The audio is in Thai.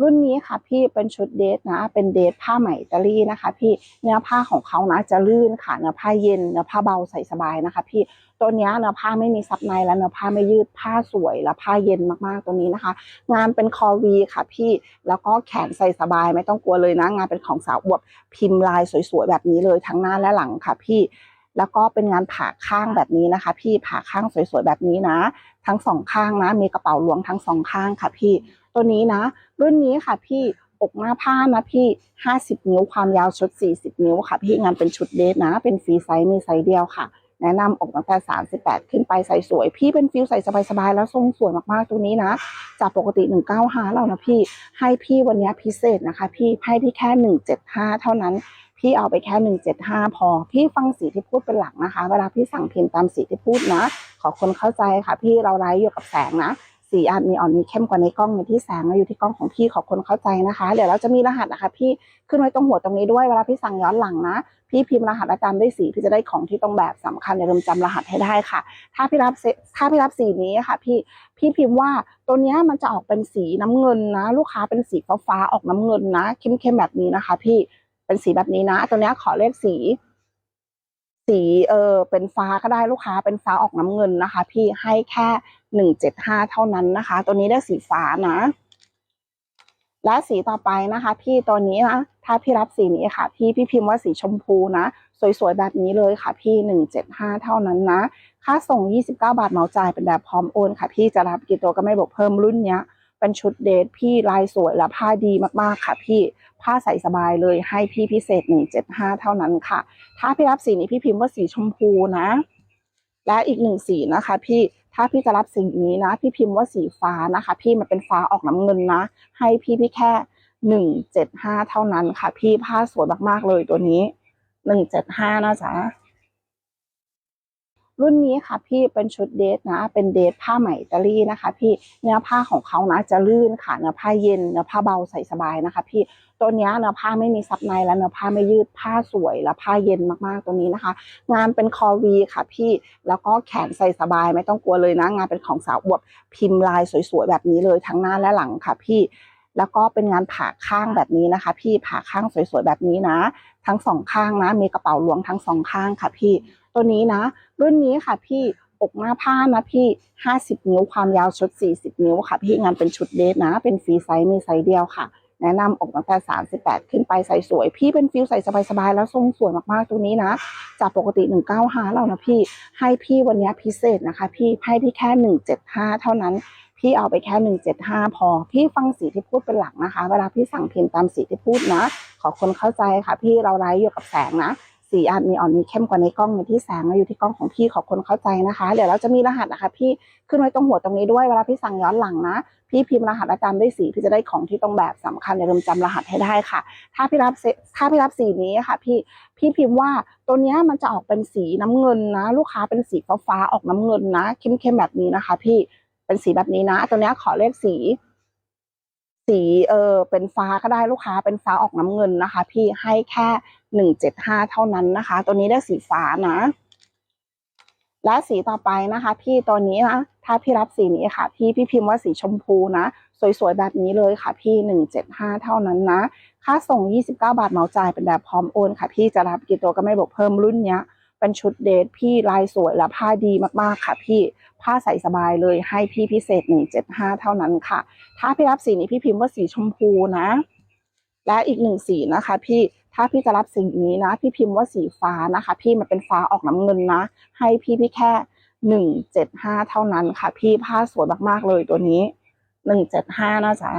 รุ่นนี้ค่ะพี่เป็นชุดเดทนะ เป็นเดทผ้าไหมอิตาลีนะคะ พี่เนื้อผ้าของเขานะจะลื่นค่ะเนื้อผ้าเย็นเนื้อผ้าเบาใส่สบายนะคะ พี่ตัวนี้เนื้อผ้าไม่มีซับในและเนื้อผ้าไม่ยืดผ้าสวยและผ้าเย็นมากๆตัวนี้นะคะ งานเป็นคอวีค่ะพี่แล้วก็แขนใส่สบายไม่ต้องกลัวเลยนะ งานเป็นของสาวอวบพิมพ์ลายสวยๆแบบนี้เลยทั้งหน้าและหลังค่ะพี่ แล้วก็เป็นงานผ่าข้างแบบนี้นะคะ พี่ผ่าข้างสวยๆแบบนี้นะ ทั้งสองข้างนะ มีกระเป๋าหลวงทั้งสองข้างค่ะพี่ ตัวนี้นะ รุ่นนี้ค่ะพี่อกหน้าผ้านะพี่ 50 นิ้วความยาวชุด 40 นิ้วค่ะ พี่งานเป็นชุดเดทนะ เป็นฟรีไซส์มีไซส์เดียวค่ะ แนะนำอกตั้งแต่ 38 ขึ้นไปใส่สวย พี่เป็นฟิลใส่สบายๆ แล้วทรงสวยมากๆ ตัวนี้นะ จากปกติ 195 แล้วนะพี่ ให้พี่วันนี้พิเศษนะคะ พี่ให้พี่แค่ 175 เท่านั้น พี่เอาไปแค่ 175 พอ พี่ฟังสีที่พูดเป็นหลักนะคะ เวลาพี่สั่งพิมพ์ตามสีที่พูดนะ ขอคนเข้าใจค่ะ พี่เราไร้อยู่กับแสงนะ สีอาจมีอ่อนมีเข้มกว่าในกล้องในที่แสงอยู่ที่กล้องของพี่ขอคนเข้าใจนะคะ เดี๋ยวเราจะมีรหัสนะคะ พี่ขึ้นไว้ตรงหัวตรงนี้ด้วย เวลาพี่สั่งย้อนหลังนะ พี่พิมพ์รหัสและตามด้วยสีพี่จะได้ของที่ตรงแบบสำคัญอย่าลืมจำรหัสให้ได้ค่ะ ถ้าพี่รับถ้าพี่รับสีนี้ค่ะ พี่พี่พิมพ์ว่าตัวนี้มันจะออกเป็นสีน้ำเงินนะ ลูกค้าเป็นสีฟ้าๆออกน้ำเงินนะ เข้มๆแบบนี้นะคะ พี่ เป็นสีแบบนี้นะ ตัวนี้ขอเลขสี สีเออเป็นฟ้าก็ได้ลูกค้าเป็นฟ้าออกน้ำเงินนะคะ พี่ให้แค่หนึ่งเจ็ดห้าเท่านั้นนะคะ ตัวนี้ได้สีฟ้านะ และสีต่อไปนะคะ พี่ตัวนี้นะถ้าพี่รับสีนี้ค่ะ พี่พี่พิมพ์ว่าสีชมพูนะสวยๆแบบนี้เลยค่ะ พี่หนึ่งเจ็ดห้าเท่านั้นนะค่าส่ง 29 บาทเหมาจ่ายเป็นแบบพร้อมโอนค่ะ พี่จะรับกี่ตัวก็ไม่บอกเพิ่มรุ่นเนี้ย เป็นชุดเดทพี่ลายสวยและผ้าดีมากๆค่ะ พี่ผ้าใส่สบายเลยให้พี่พิเศษ 175 เท่านั้นค่ะ ถ้าพี่รับสีนี้พี่พิมพ์ว่าสีชมพูนะ และอีกหนึ่งสีนะคะ พี่ถ้าพี่จะรับสีนี้นะ พี่พิมพ์ว่าสีฟ้านะคะ พี่มันเป็นฟ้าออกน้ำเงินนะ ให้พี่พี่แค่หนึ่งเจ็ดห้าเท่านั้นค่ะ พี่ผ้าสวยมากๆเลยตัวนี้หนึ่งเจ็ดห้านะจ๊ะ รุ่นนี้ค่ะพี่เป็นชุดเดทนะ เป็นเดทผ้าไหมอิตาลีนะคะ พี่เนื้อผ้าของเขานะจะลื่นค่ะเนื้อผ้าเย็นเนื้อผ้าเบาใส่สบายนะคะ พี่ตัวนี้เนื้อผ้าไม่มีซับในและเนื้อผ้าไม่ยืดผ้าสวยและผ้าเย็นมากๆตัวนี้นะคะ งานเป็นคอวีค่ะพี่แล้วก็แขนใส่สบายไม่ต้องกลัวเลยนะ งานเป็นของสาวอวบพิมพ์ลายสวยๆแบบนี้เลยทั้งหน้าและหลังค่ะพี่ แล้วก็เป็นงานผ่าข้างแบบนี้นะคะ พี่ผ่าข้างสวยๆแบบนี้นะ ทั้งสองข้างนะ มีกระเป๋าหลวงทั้งสองข้างค่ะพี่ ตัวนี้นะ รุ่นนี้ค่ะพี่อกหน้าผ้านะพี่ 50 นิ้วความยาวชุด 40 นิ้วค่ะ พี่งานเป็นชุดเดทนะ เป็นฟรีไซส์มีไซส์เดียวค่ะ แนะนำอกตั้งแต่ 38 ขึ้นไปใส่สวย พี่เป็นฟิลใส่สบายๆ แล้วทรงสวยมากๆ ตัวนี้นะ จากปกติ 195แล้วนะพี่ ให้พี่วันนี้พิเศษนะคะ พี่ให้พี่แค่ 175 เท่านั้น พี่เอาไปแค่ 175 พอ พี่ฟังสีที่พูดเป็นหลักนะคะ เวลาพี่สั่งพิมพ์ตามสีที่พูดนะ ขอคนเข้าใจค่ะ พี่เราไร้อยู่กับแสงนะ สีอาจมีอ่อนมีเข้มกว่าในกล้องในที่แสงอยู่ที่กล้องของพี่ขอคนเข้าใจนะคะ เดี๋ยวเราจะมีรหัสนะคะ พี่ขึ้นไว้ตรงหัวตรงนี้ด้วย เวลาพี่สั่งย้อนหลังนะ พี่พิมพ์รหัสและตามด้วยสีพี่จะได้ของที่ตรงแบบสำคัญอย่าลืมจำรหัสให้ได้ค่ะ ถ้าพี่รับถ้าพี่รับสีนี้ค่ะ พี่พี่พิมพ์ว่าตัวนี้มันจะออกเป็นสีน้ำเงินนะ ลูกค้าเป็นสีฟ้าๆออกน้ำเงินนะ เข้มๆแบบนี้นะคะ พี่ เป็นสีแบบนี้นะ ตัวนี้ขอเลขสี สีเออเป็นฟ้าก็ได้ลูกค้าเป็นฟ้าออกน้ำเงินนะคะ พี่ให้แค่หนึ่งเจ็ดห้าเท่านั้นนะคะ ตัวนี้ได้สีฟ้านะ และสีต่อไปนะคะ พี่ตัวนี้นะถ้าพี่รับสีนี้ค่ะ พี่พี่พิมพ์ว่าสีชมพูนะสวยๆแบบนี้เลยค่ะ พี่หนึ่งเจ็ดห้าเท่านั้นนะค่าส่ง 29 บาทเหมาจ่ายเป็นแบบพร้อมโอนค่ะ พี่จะรับกี่ตัวก็ไม่บอกเพิ่มรุ่นเนี้ย เป็นชุดเดทพี่ลายสวยและผ้าดีมากๆค่ะพี่ผ้าใส่สบายเลยให้พี่พิเศษ 175 เท่านั้นค่ะ ถ้าพี่รับสีนี้พี่พิมพ์ว่าสีชมพูนะ และอีกหนึ่งสีนะคะ พี่ถ้าพี่จะรับสีนี้นะ พี่พิมพ์ว่าสีฟ้านะคะ พี่มันเป็นฟ้าออกน้ำเงินนะ ให้พี่พี่แค่หนึ่งเจ็ดห้าเท่านั้นค่ะ พี่ผ้าสวยมากๆเลยตัวนี้หนึ่งเจ็ดห้านะจ๊ะ